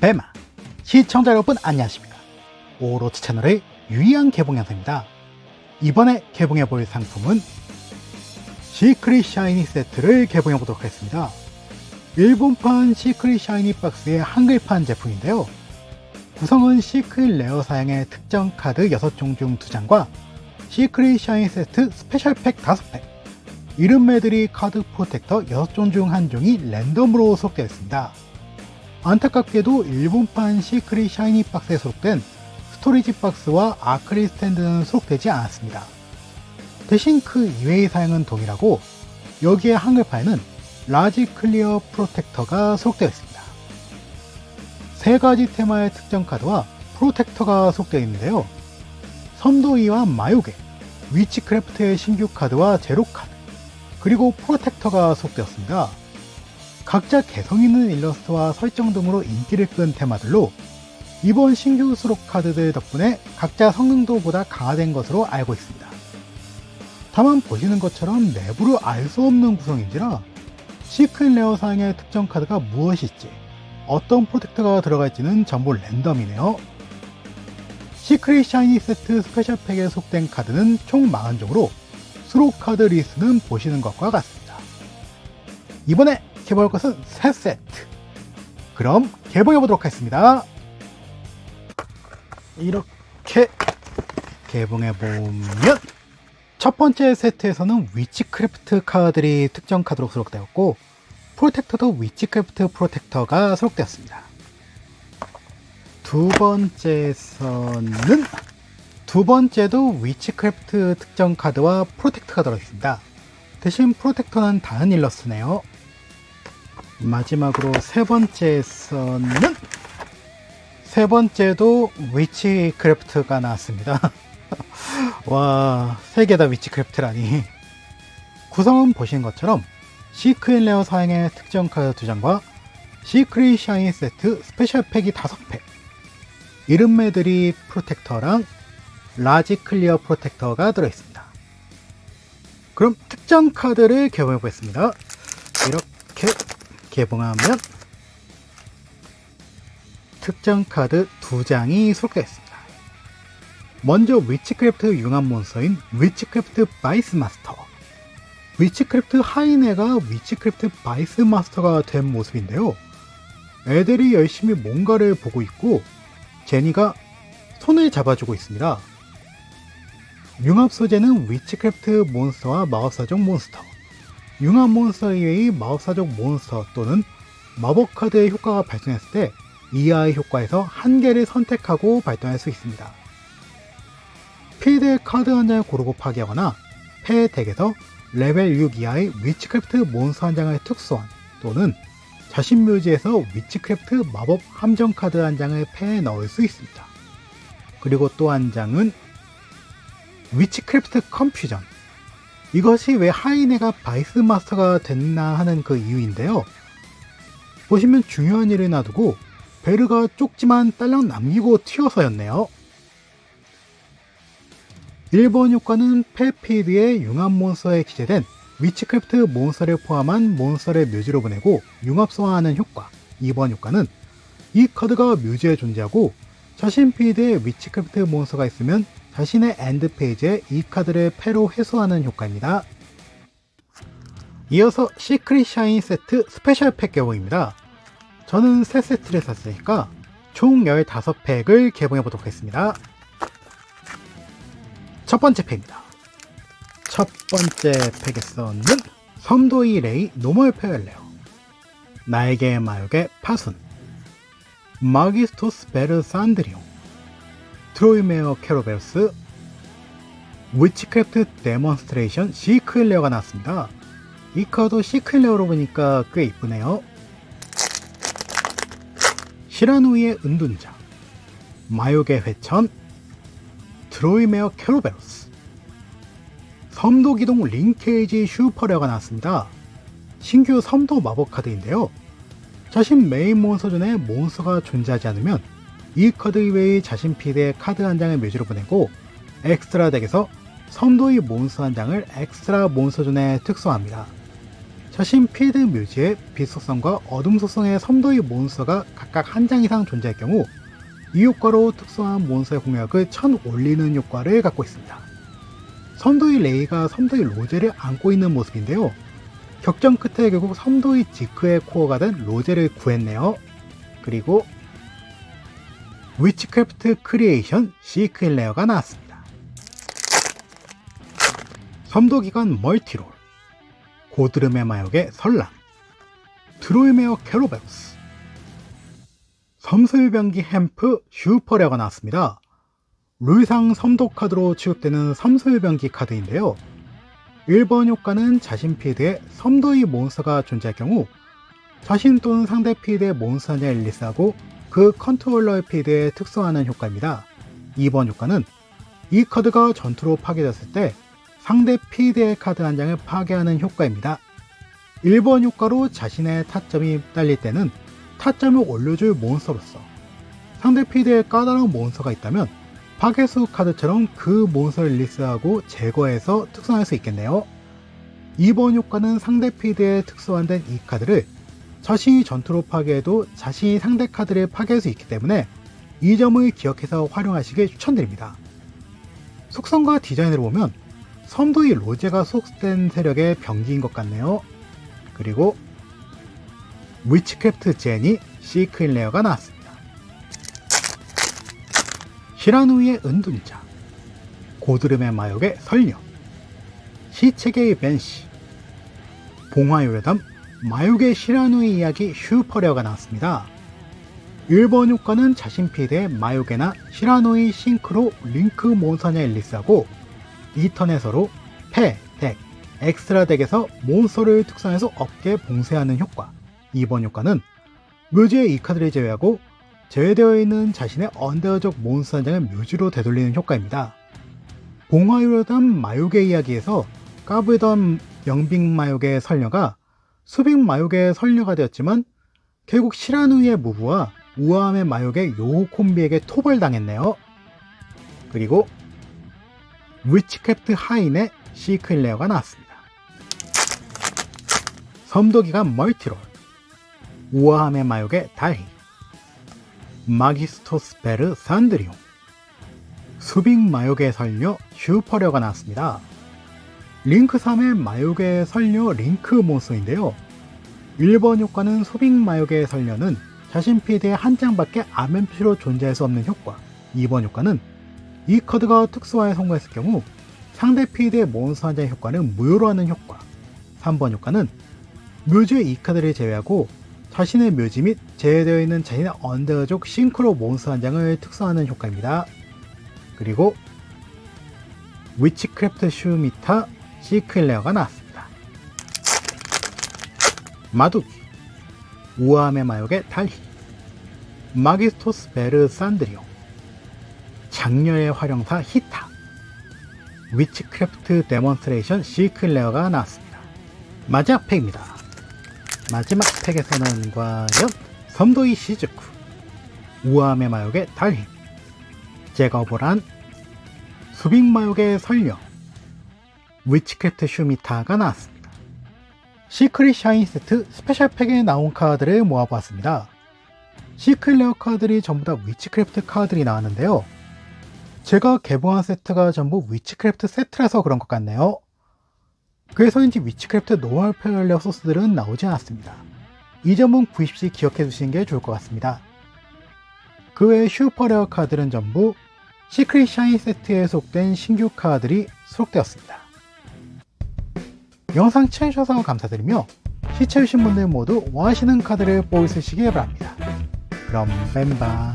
베마 시청자 여러분 안녕하십니까? 오로치 채널의 유의한 개봉 영상입니다. 이번에 개봉해 볼 상품은 시크릿 샤이니 세트를 개봉해 보도록 하겠습니다. 일본판 시크릿 샤이니 박스의 한글판 제품인데요. 구성은 시크릿 레어 사양의 특정 카드 6종 중 2장과 시크릿 샤이니 세트 스페셜 팩 5팩. 이름 매드리 카드 프로텍터 6종 중 1종이 랜덤으로 수록되어 있습니다 안타깝게도 일본판 시크릿 샤이니 박스에 수록된 스토리지 박스와 아크릴 스탠드는 수록되지 않았습니다. 대신 그 이외의 사양은 동일하고 여기에 한글판에는 라지 클리어 프로텍터가 수록되어 있습니다. 세 가지 테마의 특정 카드와 프로텍터가 수록되어 있는데요. 섬도이와 마요게, 위치크래프트의 신규 카드와 제로 카드, 그리고 프로텍터가 수록되었습니다. 각자 개성 있는 일러스트와 설정 등으로 인기를 끈 테마들로 이번 신규 수록 카드들 덕분에 각자 성능도 보다 강화된 것으로 알고 있습니다. 다만 보시는 것처럼 내부를 알수 없는 구성인지라 시크릿 레어 사양의 특정 카드가 무엇일지 어떤 프로텍터가 들어갈지는 전부 랜덤이네요. 시크릿 샤이니 세트 스페셜 팩에 속된 카드는 총 40종으로 수록 카드 리스트는 보시는 것과 같습니다. 이번에 개봉할 것은 세 세트. 그럼 개봉해 보도록 하겠습니다. 이렇게 개봉해 보면 첫 번째 세트에서는 위치크래프트 카드들이 특정 카드로 수록되었고 프로텍터도 위치크래프트 프로텍터가 수록되었습니다. 두 번째에서는 두 번째도 위치크래프트 특정 카드와 프로텍터가 들어있습니다. 대신 프로텍터는 다른 일러스네요. 마지막으로 세 번째에서는 세 번째도 위치크래프트가 나왔습니다. 와, 세 개 다 위치크래프트라니. 구성은 보신 것처럼 시크릿 레어 사양의 특정 카드 2장과 시크릿 샤인 세트 스페셜 팩이 5팩, 이름 매드리 프로텍터랑 라지 클리어 프로텍터가 들어있습니다. 그럼 특정 카드를 개봉해 보겠습니다. 이렇게 개봉하면 특정 카드 두 장이 있습니다. 먼저 위치크래프트 융합 몬스터인 위치크래프트 바이스 마스터. 위치크래프트 하이네가 위치크래프트 바이스 마스터가 된 모습인데요. 애들이 열심히 뭔가를 보고 있고 제니가 손을 잡아주고 있습니다. 융합 소재는 위치크래프트 몬스터와 마법사적 몬스터, 융합 몬스터 이외의 마법사적 몬스터 또는 마법 카드의 효과가 발동했을 때 이하의 효과에서 한 개를 선택하고 발동할 수 있습니다. 필드의 카드 한 장을 고르고 파괴하거나 패 덱에서 레벨 6 이하의 위치크래프트 몬스터 한 장을 특수한 또는 자신 묘지에서 위치크래프트 마법 함정 카드 한 장을 패에 넣을 수 있습니다. 그리고 또 한 장은 위치크래프트 컴퓨전 이것이 왜 하이네가 바이스 마스터가 됐나 하는 그 이유인데요. 보시면 중요한 일을 놔두고 베르가 쪽지만 딸랑 남기고 튀어서였네요. 1번 효과는 펠피드의 융합 몬스터에 기재된 위치크래프트 몬스터를 포함한 몬스터를 묘지로 보내고 융합 소화하는 효과 2번 효과는 이 카드가 묘지에 존재하고 자신 필드에 위치크래프트 몬스터가 있으면 자신의 엔드 페이지에 이 카드를 패로 회수하는 효과입니다. 이어서 시크릿 샤인 세트 스페셜 팩 개봉입니다. 저는 세 세트를 샀으니까 총 15팩을 개봉해 보도록 하겠습니다. 첫 번째 팩입니다. 첫 번째 팩에서는 섬도이 레이 노멀 페얼레어 나에게 마욕의 파순 마기스토스 베르 산드리옹 트로이 메어 캐로베르스 위치크래프트 데몬스트레이션 시크일레어가 나왔습니다. 이 카드 시크일레어로 보니까 꽤 이쁘네요. 시라누이의 은둔자 마욕의 회천 트로이 메어 캐로베로스 섬도기동 링케이지 슈퍼레어가 나왔습니다. 신규 섬도 마법 카드인데요. 자신 메인 몬스터 전에 몬스터가 존재하지 않으면 이 카드 이외의 자신 필드에 카드 한 장을 묘지로 보내고 엑스트라 덱에서 섬도의 몬스터 한 장을 엑스트라 몬스터 존에 특수합니다. 자신 필드 묘지에 빛 속성과 어둠 속성의 섬도의 몬스터가 각각 한 장 이상 존재할 경우 이 효과로 특수한 몬스터의 공격을 천 올리는 효과를 갖고 있습니다. 섬도의 레이가 섬도의 로제를 안고 있는 모습인데요. 격전 끝에 결국 섬도의 지크의 코어가 된 로제를 구했네요. 그리고 위치크래프트 크리에이션 시크일 레어가 나왔습니다. 섬도기관 멀티롤 고드름의 마역의 설랑 드로이메어 캐로베로스 섬술병기 햄프 슈퍼 레어가 나왔습니다. 룰상 섬도 카드로 취급되는 섬술병기 카드인데요. 1번 효과는 자신 필드에 섬도의 몬스터가 존재할 경우 자신 또는 상대 필드의 몬스터 한 장을 릴리스하고 그 컨트롤러의 필드에 특수하는 효과입니다. 2번 효과는 이 카드가 전투로 파괴됐을 때 상대 필드의 카드 한 장을 파괴하는 효과입니다. 1번 효과로 자신의 타점이 딸릴 때는 타점을 올려줄 몬스터로서 상대 필드에 까다로운 몬스터가 있다면 파괴수 카드처럼 그 몬스터를 릴리스하고 제거해서 특성할 수 있겠네요. 2번 효과는 상대 필드에 특수한된 이 카드를 자신이 전투로 파괴해도 자신이 상대 카드를 파괴할 수 있기 때문에 이 점을 기억해서 활용하시길 추천드립니다. 속성과 디자인을 보면 섬도의 로제가 소속된 세력의 병기인 것 같네요. 그리고 위치크래프트 제니 시크일레어가 나왔습니다. 시라누이의 은둔자 고드름의 마역의 설녀 시체계의 벤시 봉화요괴담 마육의 시라누이 이야기 슈퍼레어가 나왔습니다. 1번 효과는 자신 필드의 마요게나 시라노이 싱크로 링크 몬스터냐 일리스하고 2턴에 서로 패, 덱, 엑스트라 덱에서 몬스터를 특성해서 업계 봉쇄하는 효과 2번 효과는 묘지의 이 카드를 제외하고 제외되어 있는 자신의 언데어적 몬스터 한 장을 묘지로 되돌리는 효과입니다. 봉화요담 마요게 이야기에서 까불던 영빙 마요게의 설녀가 수빅 마요게의 설녀가 되었지만 결국 시라누이의 무부와 우아함의 마요게 요호 콤비에게 토벌당했네요. 그리고 위치크래프트 하인의 시크일레어가 나왔습니다. 섬도기관 멀티롤 우아함의 마요게 달희 마기스토스페르 산드리옹 수빅 마요게 설녀 슈퍼려가 나왔습니다. 링크 3의 마요게 설녀 링크 몬스터인데요. 1번 효과는 수빅 마요게 설녀는 자신 필드에 한 장밖에 암엠피로 존재할 수 없는 효과 2번 효과는 이 카드가 특수화에 성공했을 경우 상대 필드의 몬스터 한 장의 효과는 무효로 하는 효과 3번 효과는 묘지의 이 카드를 제외하고 자신의 묘지 및 제외되어 있는 자신의 언더족 싱크로 몬스터 한 장을 특수화하는 효과입니다. 그리고 위치크래프트 슈미타 시크일레어가 나왔습니다. 마두기 우아함의 마역의 달희 마기스토스 베르 산드리오 장녀의 활용사 히타 위치크래프트 데몬스트레이션 시크일레어가 나왔습니다. 마지막 팩입니다. 마지막 팩에서는 과연 섬도이 시즈쿠 우아함의 마역의 달희 제거보란 수빅마역의 설령 위치크래프트 슈미타가 나왔습니다. 시크릿 샤인 세트 스페셜 팩에 나온 카드를 모아보았습니다. 시크릿 레어 카드들이 전부 다 위치크래프트 카드들이 나왔는데요. 제가 개봉한 세트가 전부 위치크래프트 세트라서 그런 것 같네요. 그래서인지 위치크래프트 노멀 페럴레어 소스들은 나오지 않았습니다. 이 점은 구입 시 기억해 두시는 게 좋을 것 같습니다. 그 외 슈퍼 레어 카드는 전부 시크릿 샤인 세트에 속된 신규 카드들이 수록되었습니다. 영상 시청해주셔서 감사드리며 시청해주신 분들 모두 원하시는 카드를 뽑으시기 바랍니다. 그럼 뱀바